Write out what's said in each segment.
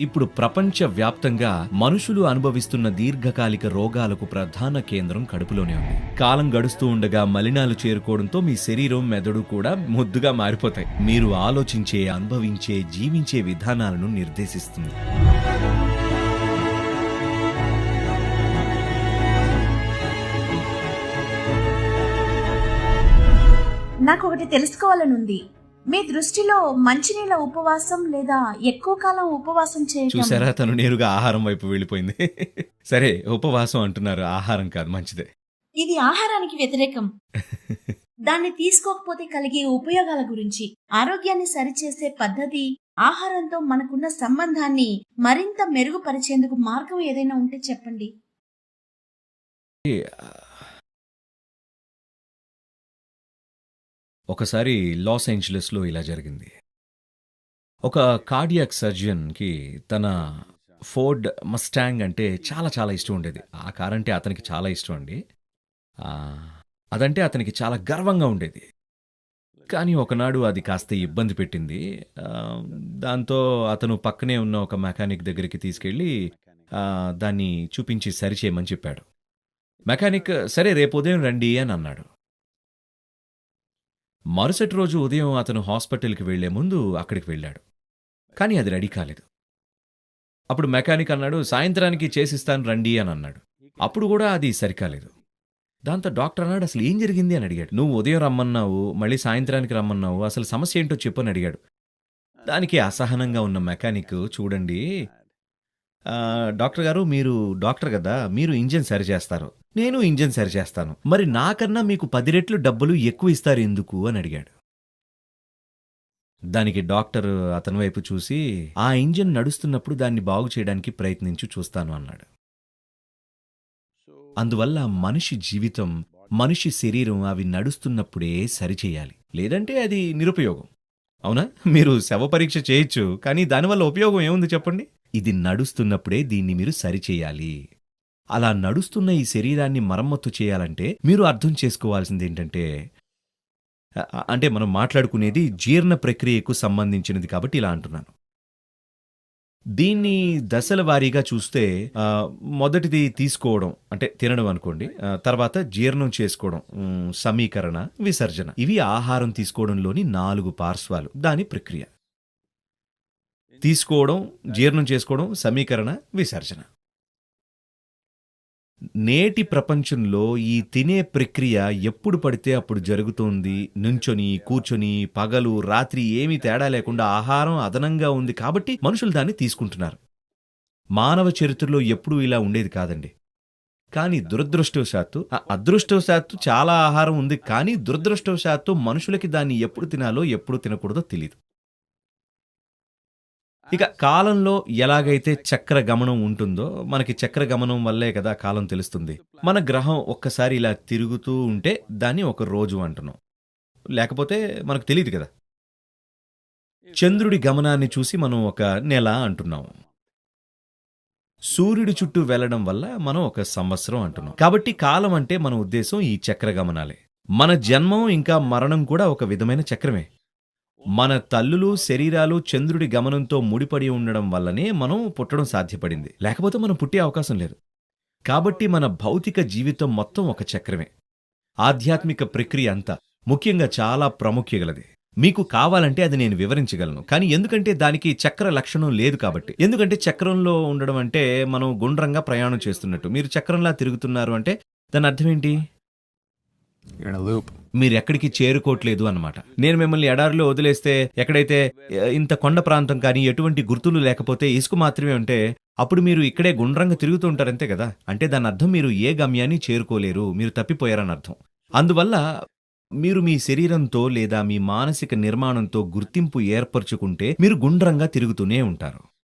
ఇప్పుడు ప్రపంచ వ్యాప్తంగా మనుషులు అనుభవిస్తున్న దీర్ఘకాలిక రోగాలకు ప్రధాన కేంద్రం కడుపులోనే ఉంది. కాలం గడుస్తూ ఉండగా మలినాలు చేరుకోవడంతో మీ శరీరం మెదడు కూడా ముద్దుగా మారిపోతాయి. మీరు ఆలోచించే అనుభవించే జీవించే విధానాలను నిర్దేశిస్తుంది. నాకు ఒకటి తెలుసుకోవాలనుంది. మీ దృష్టిలో మంచినీళ్ళ ఉపవాసం లేదా ఎక్కువ కాలం ఉపవాసం చేయటం? చూసారా? తను నేరుగా ఆహారం వైపు వెళ్ళిపోయింది. సరే ఉపవాసం అంటున్నారు. ఆహారం కాదు మంచిదే. ఇది ఆహారానికి వ్యతిరేకం. దాన్ని తీసుకోకపోతే కలిగే ఉపయోగాల గురించి ఆరోగ్యాన్ని సరిచేసే పద్ధతి ఆహారంతో మనకున్న సంబంధాన్ని మరింత మెరుగుపరిచేందుకు మార్గం ఏదైనా ఉంటే చెప్పండి. ఒకసారి లాస్ ఏంజలస్లో ఇలా జరిగింది. ఒక కార్డియాక్ సర్జన్కి తన ఫోర్డ్ మస్టాంగ్ అంటే చాలా చాలా ఇష్టం ఉండేది. ఆ కార్ అంటే అతనికి చాలా ఇష్టం అండి. అదంటే అతనికి చాలా గర్వంగా ఉండేది. కానీ ఒకనాడు అది కాస్త ఇబ్బంది పెట్టింది. దాంతో అతను పక్కనే ఉన్న ఒక మెకానిక్ దగ్గరికి తీసుకెళ్ళి దాన్ని చూపించి సరిచేయమని చెప్పాడు. మెకానిక్ సరే రేపు ఉదయం రండి అని అన్నాడు. మరుసటి రోజు ఉదయం అతను హాస్పిటల్కి వెళ్ళే ముందు అక్కడికి వెళ్ళాడు. కానీ అది రెడీ కాలేదు. అప్పుడు మెకానిక్ అన్నాడు సాయంత్రానికి చేసిస్తాను రండి అని అన్నాడు. అప్పుడు కూడా అది సరికాలేదు. దాంతో డాక్టర్ అన్నాడు అసలు ఏం జరిగింది అని అడిగాడు. నువ్వు ఉదయం రమ్మన్నావు మళ్ళీ సాయంత్రానికి రమ్మన్నావు అసలు సమస్య ఏంటో చెప్పని అడిగాడు. దానికి అసహనంగా ఉన్న మెకానిక్ చూడండి డాక్టర్ గారు మీరు డాక్టర్ కదా మీరు ఇంజిన్ సరి చేస్తారు. నేను ఇంజిన్ సరి చేస్తాను. మరి నాకన్నా మీకు పది రెట్లు డబ్బులు ఎక్కువ ఇస్తారు ఎందుకు? అని అడిగాడు. దానికి డాక్టర్ అతని వైపు చూసి ఆ ఇంజిన్ నడుస్తున్నప్పుడు దాన్ని బాగు చేయడానికి ప్రయత్నించి చూస్తాను అన్నాడు. అందువల్ల మనిషి జీవితం మనిషి శరీరం అవి నడుస్తున్నప్పుడే సరిచేయాలి లేదంటే అది నిరుపయోగం. అవునా? మీరు శవ పరీక్ష చేయొచ్చు కానీ దానివల్ల ఉపయోగం ఏముంది చెప్పండి? ఇది నడుస్తున్నప్పుడే దీన్ని మీరు సరిచేయాలి. అలా నడుస్తున్న ఈ శరీరాన్ని మరమ్మత్తు చేయాలంటే మీరు అర్థం చేసుకోవాల్సింది ఏంటంటే అంటే మనం మాట్లాడుకునేది జీర్ణ ప్రక్రియకు సంబంధించినది కాబట్టి ఇలా అంటున్నాను. దీన్ని దశల వారీగా చూస్తే మొదటిది తీసుకోవడం అంటే తినడం అనుకోండి తర్వాత జీర్ణం చేసుకోవడం సమీకరణ విసర్జన. ఇవి ఆహారం తీసుకోవడంలోని నాలుగు పార్శ్వాలు దాని ప్రక్రియ. తీసుకోవడం జీర్ణం చేసుకోవడం సమీకరణ విసర్జన. నేటి ప్రపంచంలో ఈ తినే ప్రక్రియ ఎప్పుడు పడితే అప్పుడు జరుగుతోంది. నుంచొని కూర్చొని పగలు రాత్రి ఏమీ తేడా లేకుండా ఆహారం అదనంగా ఉంది కాబట్టి మనుషులు దాన్ని తీసుకుంటున్నారు. మానవ చరిత్రలో ఎప్పుడూ ఇలా ఉండేది కాదండి. కానీ దురదృష్టవశాత్తు ఆ అదృష్టవశాత్తు చాలా ఆహారం ఉంది. కానీ దురదృష్టవశాత్తు మనుషులకి దాన్ని ఎప్పుడు తినాలో ఎప్పుడు తినకూడదో తెలియదు ఇక కాలంలో ఎలాగైతే చక్ర గమనం ఉంటుందో మనకి చక్ర గమనం వల్లే కదా కాలం తెలుస్తుంది. మన గ్రహం ఒక్కసారి ఇలా తిరుగుతూ ఉంటే దాన్ని ఒక రోజు అంటున్నాం. లేకపోతే మనకు తెలియదు కదా. చంద్రుడి గమనాన్ని చూసి మనం ఒక నెల అంటున్నాం. సూర్యుడి చుట్టూ వెళ్ళడం వల్ల మనం ఒక సంవత్సరం అంటున్నాం. కాబట్టి కాలం అంటే మన ఉద్దేశం ఈ చక్ర గమనాలే మన జన్మం ఇంకా మరణం కూడా ఒక విధమైన చక్రమే. మన తల్లులు శరీరాలు చంద్రుడి గమనంతో ముడిపడి ఉండడం వల్లనే మనం పుట్టడం సాధ్యపడింది. లేకపోతే మనం పుట్టే అవకాశం లేదు. కాబట్టి మన భౌతిక జీవితం మొత్తం ఒక చక్రమే. ఆధ్యాత్మిక ప్రక్రియ అంతా ముఖ్యంగా చాలా ప్రాముఖ్యగలది. మీకు కావాలంటే అది నేను వివరించగలను. కానీ ఎందుకంటే దానికి చక్ర లక్షణం లేదు కాబట్టి. ఎందుకంటే చక్రంలో ఉండడం అంటే మనం గుండ్రంగా ప్రయాణం చేస్తున్నట్టు. మీరు చక్రంలా తిరుగుతున్నారు అంటే దాని అర్థం ఏంటి? మీరు ఎక్కడికి చేరుకోవట్లేదు అన్నమాట. నేను మిమ్మల్ని ఎడారిలో వదిలేస్తే ఎక్కడైతే ఇంత కొండ ప్రాంతం కానీ ఎటువంటి గుర్తులు లేకపోతే ఇసుక మాత్రమే ఉంటే అప్పుడు మీరు ఇక్కడే గుండ్రంగా తిరుగుతూ ఉంటారంతే కదా? అంటే దాని అర్థం మీరు ఏ గమ్యాన్ని చేరుకోలేరు మీరు తప్పిపోయారని అర్థం. అందువల్ల మీరు మీ శరీరంతో లేదా మీ మానసిక నిర్మాణంతో గుర్తింపు ఏర్పరచుకుంటే మీరు గుండ్రంగా తిరుగుతూనే ఉంటారు.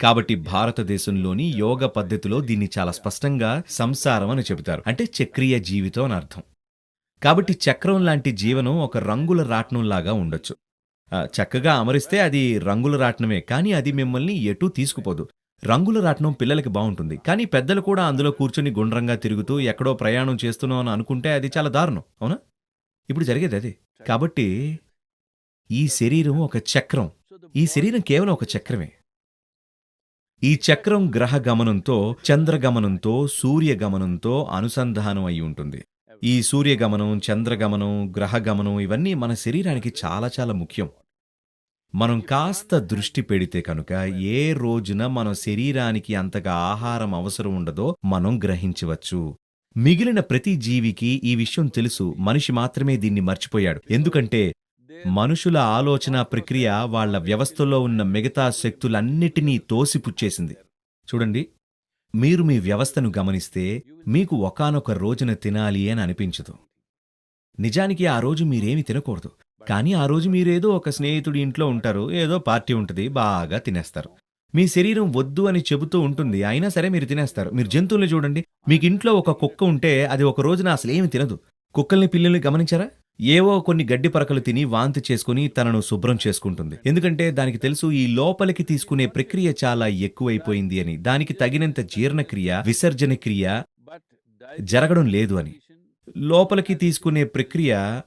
కాబట్టి భారతదేశంలోని యోగ పద్ధతిలో దీన్ని చాలా స్పష్టంగా సంసారం అని చెబుతారు. అంటే చక్రీయ జీవితం అని అర్థం. కాబట్టి చక్రం లాంటి జీవనం ఒక రంగుల రాట్నంలాగా ఉండొచ్చు. చక్కగా అమరిస్తే అది రంగుల రాట్నమే కానీ అది మిమ్మల్ని ఎటూ తీసుకుపోదు. రంగుల రాట్నం పిల్లలకి బాగుంటుంది. కానీ పెద్దలు కూడా అందులో కూర్చొని గుండ్రంగా తిరుగుతూ ఎక్కడో ప్రయాణం చేస్తున్నాం అని అనుకుంటే అది చాలా దారుణం. అవునా? ఇప్పుడు జరిగేది అది. కాబట్టి ఈ శరీరం ఒక చక్రం. ఈ శరీరం కేవలం ఒక చక్రమే. ఈ చక్రం గ్రహ గమనంతో చంద్రగమనంతో సూర్యగమనంతో అనుసంధానం అయి ఉంటుంది. ఈ సూర్యగమనం చంద్రగమనం గ్రహగమనం ఇవన్నీ మన శరీరానికి చాలా చాలా ముఖ్యం. మనం కాస్త దృష్టి పెడితే కనుక ఏ రోజున మన శరీరానికి అంతగా ఆహారం అవసరం ఉండదో మనం గ్రహించవచ్చు. మిగిలిన ప్రతి జీవికి ఈ విషయం తెలుసు. మనిషి మాత్రమే దీన్ని మర్చిపోయాడు. ఎందుకంటే మనుషుల ఆలోచన ప్రక్రియ వాళ్ళ వ్యవస్థలో ఉన్న మిగతా శక్తులన్నిటినీ తోసిపుచ్చేసింది. చూడండి మీరు మీ వ్యవస్థను గమనిస్తే మీకు ఒకానొక రోజున తినాలి అని అనిపించదు. నిజానికి ఆ రోజు మీరేమి తినకూడదు. కానీ ఆ రోజు మీరేదో ఒక స్నేహితుడి ఇంట్లో ఉంటారు ఏదో పార్టీ ఉంటుంది బాగా తినేస్తారు. మీ శరీరం వద్దు అని చెబుతూ ఉంటుంది అయినా సరే మీరు తినేస్తారు. మీరు జంతువుల్ని చూడండి మీకు ఇంట్లో ఒక కుక్క ఉంటే అది ఒక రోజున అసలు ఏమి తినదు. కుక్కల్ని పిల్లల్ని గమనించారా? ఏవో కొన్ని గడ్డి పరకలు తిని వాంతి చేసుకుని తనను శుభ్రం చేసుకుంటుంది. ఎందుకంటే దానికి తెలుసు ఈ లోపలికి తీసుకునే ప్రక్రియ చాలా ఎక్కువైపోయింది అని. దానికి తగినంత జీర్ణక్రియ విసర్జన క్రియ జరగడం లేదు అని. లోపలికి తీసుకునే ప్రక్రియ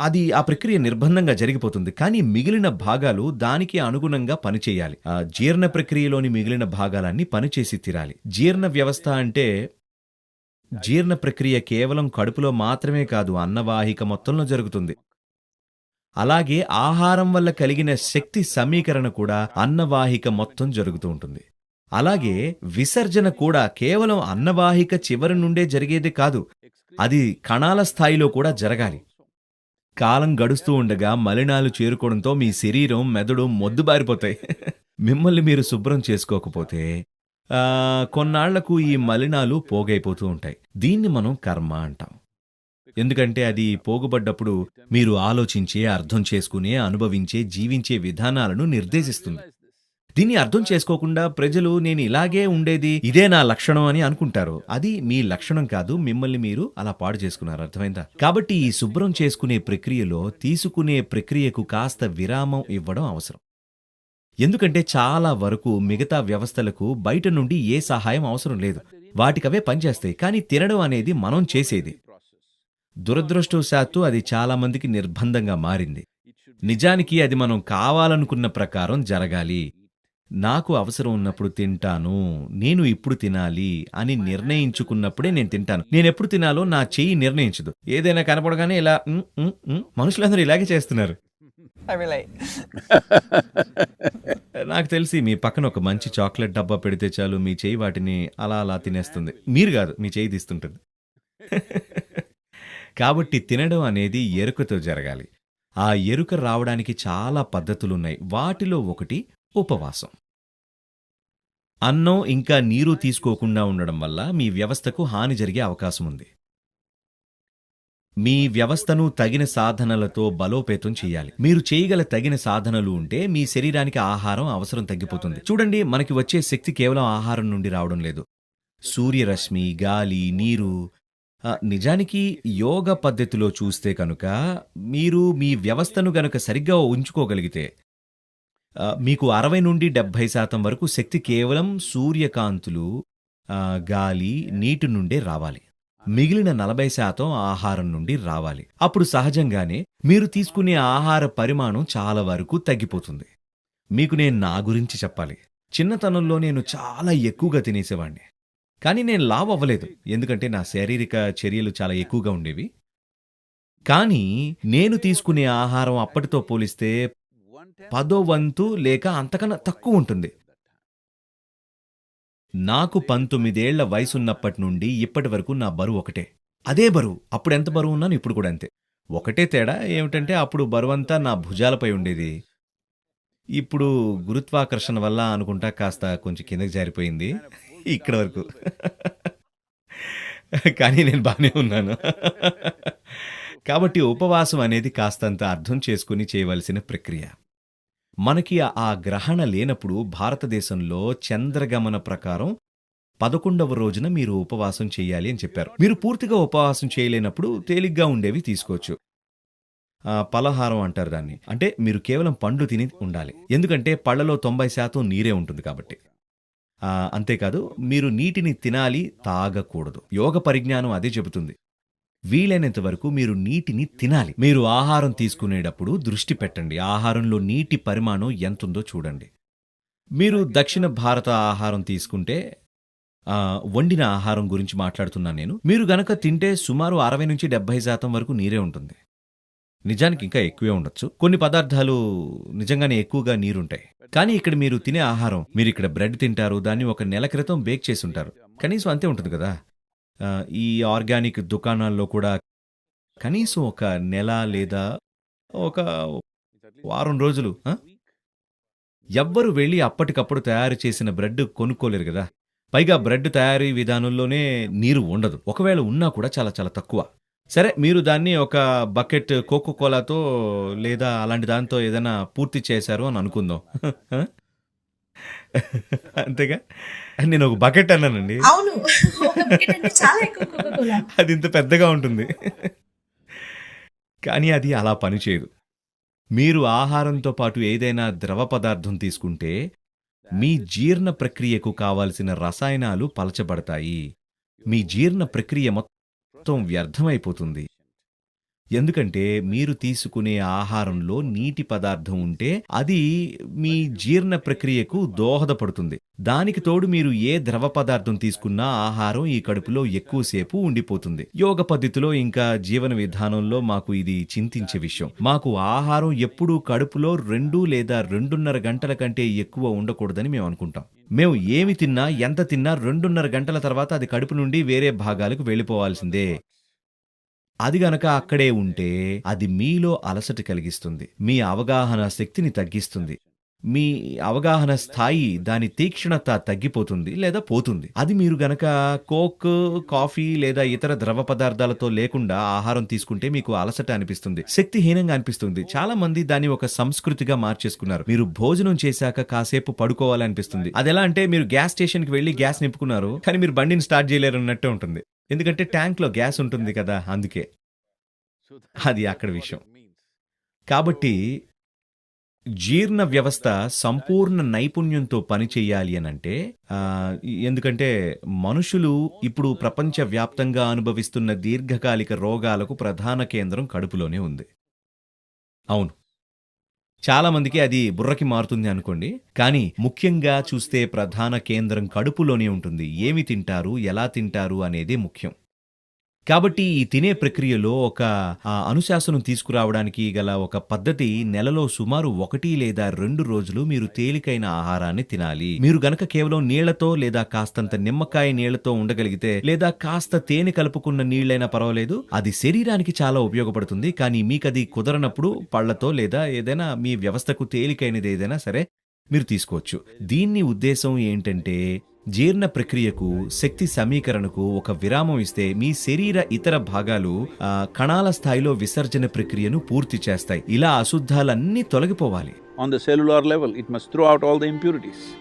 అది ఆ ప్రక్రియ నిర్బంధంగా జరిగిపోతుంది. కానీ మిగిలిన భాగాలు దానికి అనుగుణంగా పనిచేయాలి. ఆ జీర్ణ ప్రక్రియలోని మిగిలిన భాగాలన్నీ పనిచేసి తీరాలి. జీర్ణ వ్యవస్థ అంటే జీర్ణ ప్రక్రియ కేవలం కడుపులో మాత్రమే కాదు అన్నవాహిక మొత్తంలో జరుగుతుంది. అలాగే ఆహారం వల్ల కలిగిన శక్తి సమీకరణ కూడా అన్నవాహిక మొత్తం జరుగుతూ ఉంటుంది. అలాగే విసర్జన కూడా కేవలం అన్నవాహిక చివరి నుండే జరిగేది కాదు అది కణాల స్థాయిలో కూడా జరగాలి. కాలం గడుస్తూ ఉండగా మలినాలు చేరుకోవడంతో మీ శరీరం మెదడు మొద్దుబారిపోతాయి మిమ్మల్ని మీరు శుభ్రం చేసుకోకపోతే కొన్నాళ్ళకు ఈ మలినాలు పోగైపోతూ ఉంటాయి. దీన్ని మనం కర్మ అంటాం. ఎందుకంటే అది పోగుబడ్డప్పుడు మీరు ఆలోచించే అర్థం చేసుకునే అనుభవించే జీవించే విధానాలను నిర్దేశిస్తుంది. దీన్ని అర్థం చేసుకోకుండా ప్రజలు నేను ఇలాగే ఉండేది ఇదే నా లక్షణం అని అనుకుంటారు. అది మీ లక్షణం కాదు మిమ్మల్ని మీరు అలా పాడు చేసుకున్నారు. అర్థమైందా? కాబట్టి ఈ శుభ్రం చేసుకునే ప్రక్రియలో తీసుకునే ప్రక్రియకు కాస్త విరామం ఇవ్వడం అవసరం. ఎందుకంటే చాలా వరకు మిగతా వ్యవస్థలకు బయట నుండి ఏ సహాయం అవసరం లేదు. వాటికవే పనిచేస్తాయి. కానీ తినడం అనేది మనం చేసేది. దురదృష్టవశాత్తు అది చాలా మందికి నిర్బంధంగా మారింది. నిజానికి అది మనం కావాలనుకున్న ప్రకారం జరగాలి. నాకు అవసరం ఉన్నప్పుడు తింటాను. నేను ఇప్పుడు తినాలి అని నిర్ణయించుకున్నప్పుడే నేను తింటాను. నేను ఎప్పుడు తినాలో నా చెయ్యి నిర్ణయించదు. ఏదైనా కనపడగానే ఇలా మనుషులందరూ ఇలాగే చేస్తున్నారు. నాకు తెలిసి మీ పక్కన ఒక మంచి చాక్లెట్ డబ్బా పెడితే చాలు మీ చేయి వాటిని అలా అలా తినేస్తుంది. మీరు కాదు మీ చేయి తీస్తుంటుంది. కాబట్టి తినడం అనేది ఎరుకతో జరగాలి. ఆ ఎరుక రావడానికి చాలా పద్ధతులున్నాయి. వాటిలో ఒకటి ఉపవాసం. అన్నం ఇంకా నీరు తీసుకోకుండా ఉండడం వల్ల మీ వ్యవస్థకు హాని జరిగే అవకాశం ఉంది. మీ వ్యవస్థను తగిన సాధనలతో బలోపేతం చేయాలి. మీరు చేయగల తగిన సాధనలు ఉంటే మీ శరీరానికి ఆహారం అవసరం తగ్గిపోతుంది. చూడండి మనకి వచ్చే శక్తి కేవలం ఆహారం నుండి రావడం లేదు. సూర్యరశ్మి గాలి నీరు. నిజానికి యోగ పద్ధతిలో చూస్తే కనుక మీరు మీ వ్యవస్థను గనుక సరిగ్గా ఉంచుకోగలిగితే మీకు అరవై నుండి డెబ్భై శాతం వరకు శక్తి కేవలం సూర్యకాంతులు గాలి నీటి నుండే రావాలి. మిగిలిన నలభై శాతం ఆహారం నుండి రావాలి. అప్పుడు సహజంగానే మీరు తీసుకునే ఆహార పరిమాణం చాలా వరకు తగ్గిపోతుంది. మీకు నేను నా గురించి చెప్పాలి. చిన్నతనంలో నేను చాలా ఎక్కువగా తినేసేవాణ్ణి. కానీ నేను లావ్ అవ్వలేదు. ఎందుకంటే నా శారీరక చర్యలు చాలా ఎక్కువగా ఉండేవి. కానీ నేను తీసుకునే ఆహారం అప్పటితో పోలిస్తే పదో వంతు లేక అంతకన్నా తక్కువ ఉంటుంది. నాకు పంతొమ్మిదేళ్ళ వయసున్నప్పటి నుండి ఇప్పటి వరకు నా బరువు ఒకటే. అదే బరువు. అప్పుడు ఎంత బరువు ఉన్నాను ఇప్పుడు కూడా అంతే. ఒకటే తేడా ఏమిటంటే అప్పుడు బరువంతా నా భుజాలపై ఉండేది. ఇప్పుడు గురుత్వాకర్షణ వల్ల అనుకుంటా కాస్త కొంచెం కిందకి జారిపోయింది. ఇక్కడ వరకు. కానీ నేను బాగానే ఉన్నాను. కాబట్టి ఉపవాసం అనేది కాస్తంత అర్థం చేసుకుని చేయవలసిన ప్రక్రియ. మనకి ఆ- గ్రహణ లేనప్పుడు భారతదేశంలో చంద్రగమన ప్రకారం పదకొండవ రోజున మీరు ఉపవాసం చేయాలి అని చెప్పారు. మీరు పూర్తిగా ఉపవాసం చేయలేనప్పుడు తేలిగ్గా ఉండేవి తీసుకోవచ్చు. పలహారం అంటారు దాన్ని. అంటే మీరు కేవలం పండ్లు తిని ఉండాలి. ఎందుకంటే పళ్ళలో తొంభై శాతం నీరే ఉంటుంది కాబట్టి. అంతేకాదు మీరు నీటిని తినాలి తాగకూడదు. యోగ పరిజ్ఞానం అదే చెబుతుంది. వీలైనంత వరకు మీరు నీటిని తినాలి. మీరు ఆహారం తీసుకునేటప్పుడు దృష్టి పెట్టండి. ఆహారంలో నీటి పరిమాణం ఎంతుందో చూడండి. మీరు దక్షిణ భారత ఆహారం తీసుకుంటే వండిన ఆహారం గురించి మాట్లాడుతున్నాను నేను. మీరు గనక తింటే సుమారు అరవై నుంచి డెబ్బై శాతం వరకు నీరే ఉంటుంది. నిజానికి ఇంకా ఎక్కువే ఉండొచ్చు. కొన్ని పదార్థాలు నిజంగానే ఎక్కువగా నీరుంటాయి. కానీ ఇక్కడ మీరు తినే ఆహారం మీరు ఇక్కడ బ్రెడ్ తింటారు దాన్ని ఒక నెల క్రితం బేక్ చేసి ఉంటారు కనీసం అంతే ఉంటుంది కదా. ఈ ఆర్గానిక్ దుకాణాల్లో కూడా కనీసం ఒక నెల లేదా ఒక వారం రోజులు ఎవ్వరు వెళ్ళి అప్పటికప్పుడు తయారు చేసిన బ్రెడ్ కొనుక్కోలేరు కదా. పైగా బ్రెడ్ తయారీ విధానంలోనే నీరు ఉండదు. ఒకవేళ ఉన్నా కూడా చాలా చాలా తక్కువ. సరే మీరు దాన్ని ఒక బకెట్ కోకో కోలాతో లేదా అలాంటి దాంతో ఏదైనా పూర్తి చేశారు అని అనుకుందాం. అంతేగా? నేను ఒక బకెట్ అన్నానండి. అవును. అది ఇంత పెద్దగా ఉంటుంది. కానీ అది అలా పనిచేయదు మీరు ఆహారంతో పాటు ఏదైనా ద్రవ పదార్థం తీసుకుంటే మీ జీర్ణ ప్రక్రియకు కావాల్సిన రసాయనాలు పలచబడతాయి. మీ జీర్ణ ప్రక్రియ మొత్తం వ్యర్థమైపోతుంది. ఎందుకంటే మీరు తీసుకునే ఆహారంలో నీటి పదార్థం ఉంటే అది మీ జీర్ణ ప్రక్రియకు దోహదపడుతుంది. దానికి తోడు మీరు ఏ ద్రవ పదార్థం తీసుకున్నా ఆహారం ఈ కడుపులో ఎక్కువసేపు ఉండిపోతుంది. యోగ పద్ధతిలో ఇంకా జీవన విధానంలో మాకు ఇది చింతించే విషయం. మాకు ఆహారం ఎప్పుడూ కడుపులో రెండు లేదా రెండున్నర గంటల కంటే ఎక్కువ ఉండకూడదని మేము అనుకుంటాం. మేము ఏమి తిన్నా ఎంత తిన్నా రెండున్నర గంటల తర్వాత అది కడుపు నుండి వేరే భాగాలకు వెళ్ళిపోవాల్సిందే. అది గనక అక్కడే ఉంటే అది మీలో అలసట కలిగిస్తుంది. మీ అవగాహన శక్తిని తగ్గిస్తుంది. మీ అవగాహన స్థాయి దాని తీక్షణత తగ్గిపోతుంది లేదా పోతుంది. అది మీరు గనక కోక్ కాఫీ లేదా ఇతర ద్రవ పదార్థాలతో లేకుండా ఆహారం తీసుకుంటే మీకు అలసట అనిపిస్తుంది శక్తిహీనంగా అనిపిస్తుంది. చాలా మంది దాన్ని ఒక సంస్కృతిగా మార్చేసుకున్నారు. మీరు భోజనం చేశాక కాసేపు పడుకోవాలనిపిస్తుంది అది ఎలా అంటే మీరు గ్యాస్ స్టేషన్కి వెళ్ళి గ్యాస్ నింపుకున్నారు కానీ మీరు బండిని స్టార్ట్ చేయలేరు అన్నట్టే ఉంటుంది. ఎందుకంటే ట్యాంక్లో గ్యాస్ ఉంటుంది కదా అందుకే. అది అక్కడ విషయం. కాబట్టి జీర్ణ వ్యవస్థ సంపూర్ణ నైపుణ్యంతో పనిచేయాలి అనంటే ఆ, ఎందుకంటే మనుషులు ఇప్పుడు ప్రపంచవ్యాప్తంగా అనుభవిస్తున్న దీర్ఘకాలిక రోగాలకు ప్రధాన కేంద్రం కడుపులోనే ఉంది. అవును. చాలా మందికి అది బుర్రకి మారుతుంది అనుకోండి. కానీ ముఖ్యంగా చూస్తే ప్రధాన కేంద్రం కడుపులోనే ఉంటుంది. ఏమి తింటారు? ఎలా తింటారు? అనేది ముఖ్యం. కాబట్టి ఈ తినే ప్రక్రియలో ఒక అనుశాసనం తీసుకురావడానికి గల ఒక పద్ధతి నెలలో సుమారు ఒకటి లేదా రెండు రోజులు మీరు తేలికైన ఆహారాన్ని తినాలి. మీరు గనక కేవలం నీళ్ళతో లేదా కాస్తంత నిమ్మకాయ నీళ్ళతో ఉండగలిగితే లేదా కాస్త తేనె కలుపుకున్న నీళ్ళైనా పర్వాలేదు అది శరీరానికి చాలా ఉపయోగపడుతుంది. కానీ మీకది కుదరనప్పుడు పళ్ళతో లేదా ఏదైనా మీ వ్యవస్థకు తేలికైనది ఏదైనా సరే మీరు తీసుకోవచ్చు. దీన్ని ఉద్దేశం ఏంటంటే జీర్ణ ప్రక్రియకు శక్తి సమీకరణకు ఒక విరామం ఇస్తే మీ శరీర ఇతర భాగాలు కణాల స్థాయిలో విసర్జన ప్రక్రియను పూర్తి చేస్తాయి. ఇలా అశుద్ధాలన్నీ తొలగిపోవాలి. On the cellular level it must throw out all the impurities